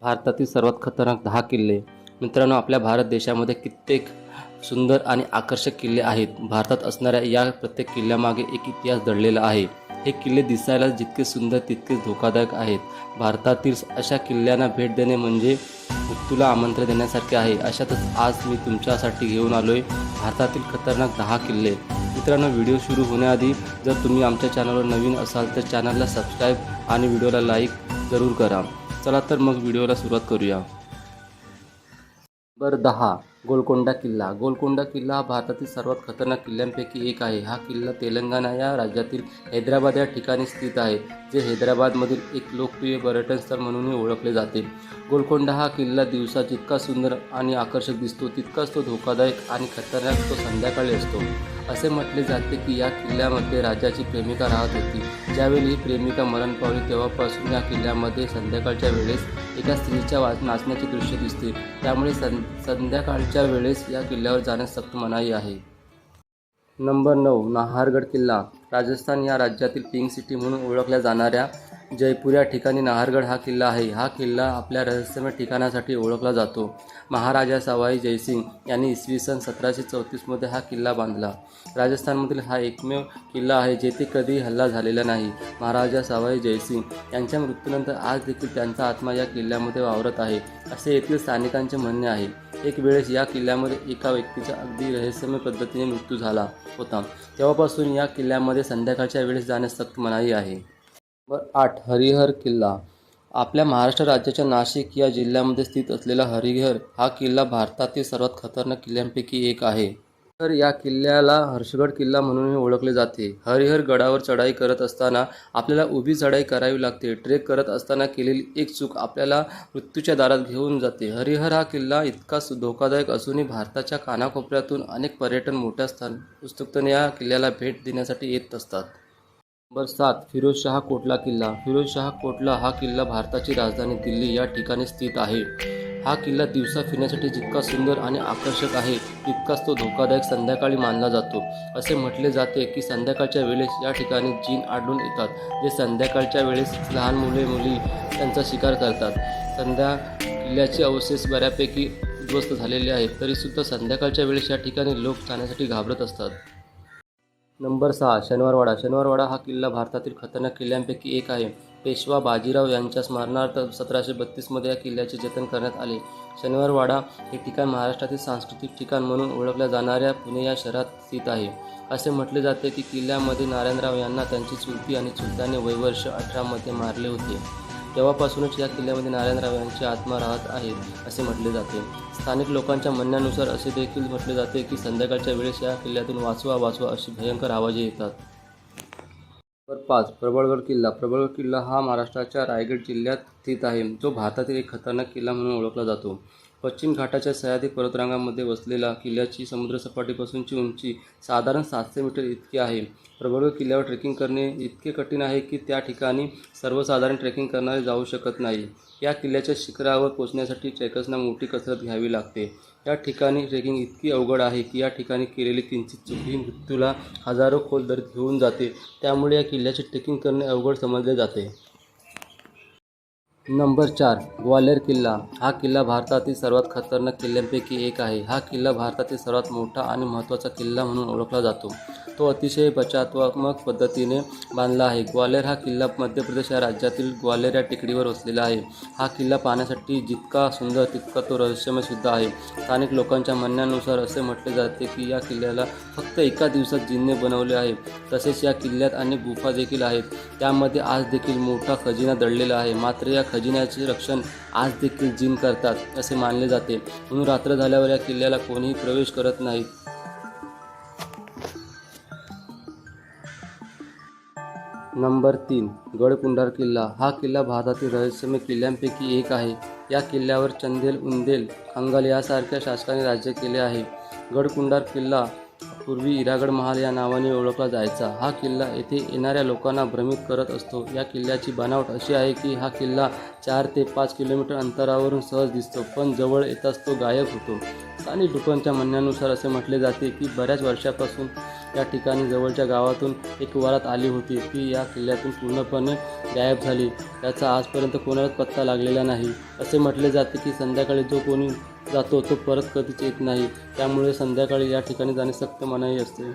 भारतातील सर्वात खतरनाक दहा किल्ले. मित्रांनो आपल्या भारत देशामध्ये कित्येक सुंदर आणि आकर्षक किल्ले आहेत. भारतात असणाऱ्या या प्रत्येक किल्ल्यामागे एक इतिहास दडलेला आहे. हे किल्ले दिसायला जितके सुंदर तितकेच धोकादायक आहेत. भारतातील अशा किल्ल्यांना भेट देणे म्हणजे मृत्यूला आमंत्रण देण्यासारखे आहे. अशातच आज मी तुमच्यासाठी घेऊन आलो आहे भारतातील खतरनाक दहा किल्ले. मित्रांनो व्हिडिओ सुरू होण्याआधी जर तुम्ही आमच्या चॅनलवर नवीन असाल तर चॅनलला सबस्क्राईब आणि व्हिडिओला लाईक जरूर करा. चला तर मग व्हिडिओला सुरुवात करूया. नंबर दहा गोलकोंडा किल्ला. गोलकोंडा किल्ला हा भारतातील सर्वात खतरनाक किल्ल्यांपैकी एक आहे. हा किल्ला तेलंगणा या राज्यातील हैदराबाद या ठिकाणी स्थित आहे जे हैदराबादमधील एक लोकप्रिय पर्यटन स्थळ म्हणूनही ओळखले जाते. गोलकोंडा हा किल्ला दिवसा जितका सुंदर आणि आकर्षक दिसतो तितकाच तो धोकादायक आणि खतरनाक तो संध्याकाळी असतो. असे म्हटले जाते की या किल्ल्यामध्ये राजाची प्रेमिका राहत होती. ज्यावेळी ही प्रेमिका मरण पावली तेव्हापासून या किल्ल्यामध्ये संध्याकाळच्या वेळेस एका स्त्रीच्या वाच नाचण्याचे दृश्य दिसते. त्यामुळे सं संध्याकाळच्या वेळेस या किल्ल्यावर जाण्यास सक्त मनाई आहे. नंबर नऊ नाहरगड किल्ला. राजस्थान या राज्यातील पिंक सिटी म्हणून ओळखल्या जाणाऱ्या जयपूर या ठिकाणी नाहरगड हा किल्ला आहे. हा किल्ला आपल्या रहस्यमय ठिकाणासाठी ओळखला जातो. महाराजा सवाई जयसिंग यांनी इसवी सन सतराशे चौतीसमध्ये हा किल्ला बांधला. राजस्थानमधील हा एकमेव किल्ला आहे जेथे कधी हल्ला झालेला नाही. महाराजा सवाई जयसिंग यांच्या मृत्यूनंतर आज देखील त्यांचा आत्मा या किल्ल्यामध्ये वावरत आहे असे येथील स्थानिकांचे म्हणणे आहे. एक वेळेस या किल्ल्यामध्ये एका व्यक्तीचा अगदी रहस्यमय पद्धतीने मृत्यू झाला होता. तेव्हापासून या किल्ल्यामध्ये संध्याकाळच्या वेळेस जाण्यास सक्त मनाई आहे. नंबर आठ हरिहर किल्ला. आपल्या महाराष्ट्र राज्याच्या नाशिक या जिल्ह्यामध्ये स्थित असलेला हरिहर हा किल्ला भारतातील सर्वात खतरनाक किल्ल्यांपैकी एक आहे. तर या किल्ल्याला हर्षगड किल्ला म्हणूनही ओळखले जाते. हरिहर गडावर चढाई करत असताना आपल्याला उभी चढाई करावी लागते. ट्रेक करत असताना केलेली एक चूक आपल्याला मृत्यूच्या दारात घेऊन जाते. हरिहर हा किल्ला इतका धोकादायक असूनही भारताच्या कानाकोपऱ्यातून अनेक पर्यटन मोठ्या स्थान उत्सुकतेने या किल्ल्याला भेट देण्यासाठी येत असतात. नंबर सात फिरोजशाह कोटला किल्ला. फिरोजशाह कोटला हा किल्ला भारताची राजधानी दिल्ली या ठिकाणी स्थित आहे. हा किल्ला दिवसा फिरण्यासाठी जितका सुंदर आणि आकर्षक आहे तितकाच तो धोकादायक संध्याकाळी मानला जातो. असे म्हटले जाते की संध्याकाळच्या वेळेस या ठिकाणी जीन आढळून येतात जे संध्याकाळच्या वेळेस लहान मुले मुली त्यांचा शिकार करतात. संध्या किल्ल्याचे अवशेष बऱ्यापैकी उद्ध्वस्त झालेले आहेत तरीसुद्धा संध्याकाळच्या वेळेस या ठिकाणी लोक जाण्यासाठी घाबरत असतात. नंबर सहा शनिवारवाडा. शनिवारवाडा हा किल्ला भारतातील खतरनाक किल्ल्यांपैकी एक आहे. पेशवा बाजीराव यांच्या स्मरणार्थ सतराशे बत्तीसमध्ये या किल्ल्याचे जतन करण्यात आले. शनिवारवाडा हे ठिकाण महाराष्ट्रातील सांस्कृतिक ठिकाण म्हणून ओळखल्या जाणाऱ्या पुणे या शहरात स्थित आहे. असे म्हटले जाते की किल्ल्यामध्ये नारायणराव यांना त्यांची चुलती आणि चुलत्याने वैवर्ष अठरामध्ये मारले होते. तेव्हापासूनच या किल्ल्यामध्ये नारायणराव यांची आत्मा राहत आहेत असे म्हटले जाते. स्थानिक लोकांच्या म्हणण्यानुसार असे देखील म्हटले जाते की संध्याकाळच्या वेळेस या किल्ल्यातून वाचवा वाचवा अशी भयंकर आवाजे येतात. नंबर पाच प्रबळगड किल्ला. प्रबळगड किल्ला हा महाराष्ट्राच्या रायगड जिल्ह्यात स्थित आहे. जो भारतातील एक खतरनाक किल्ला म्हणून ओळखला जातो. पश्चिम घाटाच्या सह्याद्री पर्वतरांगामध्ये वसलेला किल्ल्याची समुद्रसपाटीपासूनची उंची साधारण सातशे मीटर इतकी आहे. प्रबळ किल्ल्यावर ट्रेकिंग करणे इतके कठीण आहे की त्या ठिकाणी सर्वसाधारण ट्रेकिंग करणारे जाऊ शकत नाही. या किल्ल्याच्या शिखरावर पोचण्यासाठी ट्रेकर्सना मोठी कसरत घ्यावी लागते. या ठिकाणी ट्रेकिंग इतकी अवघड आहे की या ठिकाणी केलेली किंचित चुकी मृत्यूला हजारो खोल दरीत घेऊन जाते. त्यामुळे या किल्ल्याचे ट्रेकिंग करणे अवघड समजले जाते. नंबर चार ग्वाल्हेर किल्ला. हा किल्ला भारतातील सर्वात खतरनाक किल्ल्यांपैकी एक आहे. हा किल्ला भारतातील सर्वात मोठा आणि महत्त्वाचा किल्ला म्हणून ओळखला जातो. तो अतिशय बचावात्मक पद्धतीने बांधला आहे. ग्वाल्हेर हा किल्ला मध्य प्रदेश या राज्यातील ग्वाल्हेर या टेकडीवर वसलेला आहे. हा किल्ला पाहण्यासाठी जितका सुंदर तितका तो रहस्यमय सुद्धा आहे. स्थानिक लोकांच्या म्हणण्यानुसार असे म्हटले जाते की या किल्ल्याला फक्त एका दिवसात जिनने बनवले आहे तसेच या किल्ल्यात अनेक गुफा देखील आहेत. त्यामध्ये आज देखील मोठा खजिना दडलेला आहे. मात्र या खजिन्याचे रक्षण आज देखील जिन करतात असे मानले जाते. म्हणून रात्र झाल्यावर या किल्ल्याला कोणीही प्रवेश करत नाहीत नंबर तीन गडकुंडार किल्ला. हा किल्ला भारतातील रहस्यमय किल्ल्यांपैकी एक आहे. या किल्ल्यावर चंदेल उंदेल अंगल यासारख्या शासकाने राज्य केले आहे. गडकुंडार किल्ला पूर्वी इरागड महाल या नावाने ओळखला जायचा. हा किल्ला येथे येणाऱ्या लोकांना भ्रमित करत असतो. या किल्ल्याची बनावट अशी आहे की हा किल्ला चार ते पाच किलोमीटर अंतरावरून सहज दिसतो पण जवळ येताच तो गायब होतो. आणि लोकांच्या म्हणण्यानुसार असे म्हटले जाते की बऱ्याच वर्षापासून या ठिकाणी जवळच्या गावातून एक वरात आली होती. ती या किल्ल्यातून पूर्णपणे गायब झाली. त्याचा आजपर्यंत कोणालाच पत्ता लागलेला नाही. असे म्हटले जाते की संध्याकाळी जो कोणी जातो तो परत कधीच येत नाही. त्यामुळे संध्याकाळी या ठिकाणी जाणे सक्त मनाई असते.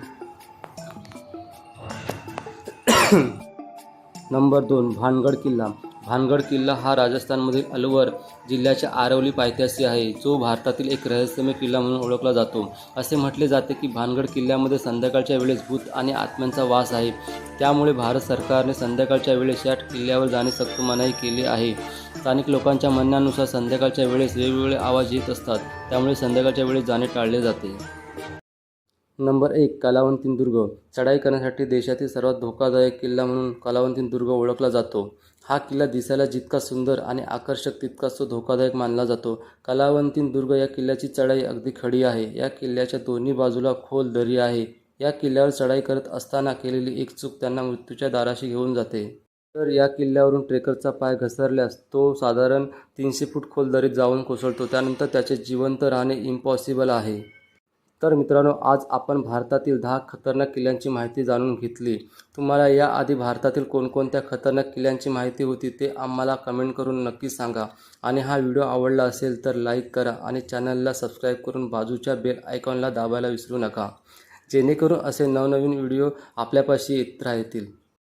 नंबर दोन भानगड किल्ला. भानगड किल्ला हा राजस्थानमधील अलवर जिल्ह्याच्या आरवली पायथ्याशी आहे. जो भारतातील एक रहस्यमय किल्ला म्हणून ओळखला जातो. असे म्हटले जाते की भानगड किल्ल्यामध्ये संध्याकाळच्या वेळेस भूत आणि आत्म्यांचा वास आहे. त्यामुळे भारत सरकारने संध्याकाळच्या वेळेस या किल्ल्यावर जाणे सक्त मनाई केली आहे. स्थानिक लोकांच्या म्हणण्यानुसार संध्याकाळच्या वेळेस वेगवेगळे आवाज येत असतात. त्यामुळे संध्याकाळच्या वेळेस जाणे टाळले जाते. नंबर एक कलावंती दुर्ग. चढाई करण्यासाठी देशातील सर्वात धोकादायक किल्ला म्हणून कलावंती दुर्ग ओळखला जातो. हा किल्ला दिसायला जितका सुंदर आणि आकर्षक तितकाच तो धोकादायक मानला जातो. कलावंती दुर्ग या किल्ल्याची चढाई अगदी खडी आहे. या किल्ल्याच्या दोन्ही बाजूला खोल दरी आहे. या किल्ल्यावर चढाई करत असताना केलेली एक चूक त्यांना मृत्यूच्या दाराशी घेऊन जाते. तर या किल्ल्यावरून ट्रेकरचा पाय घसरल्यास तो साधारण तीनशे फूट खोल दरीत जाऊन कोसळतो. त्यानंतर त्याचे जिवंत राहणे इम्पॉसिबल आहे. तर मित्रांनो आज आपण भारतातील दहा खतरनाक किल्ल्यांची माहिती जाणून घेतली. तुम्हाला याआधी भारतातील कोणकोणत्या खतरनाक किल्ल्यांची माहिती होती ते आम्हाला कमेंट करून नक्की सांगा. आणि हा व्हिडिओ आवडला असेल तर लाईक करा आणि चॅनलला सबस्क्राईब करून बाजूच्या बेल आयकॉनला दाबायला विसरू नका. जेणेकरून असे नवनवीन व्हिडिओ आपल्यापाशी येत राहतील.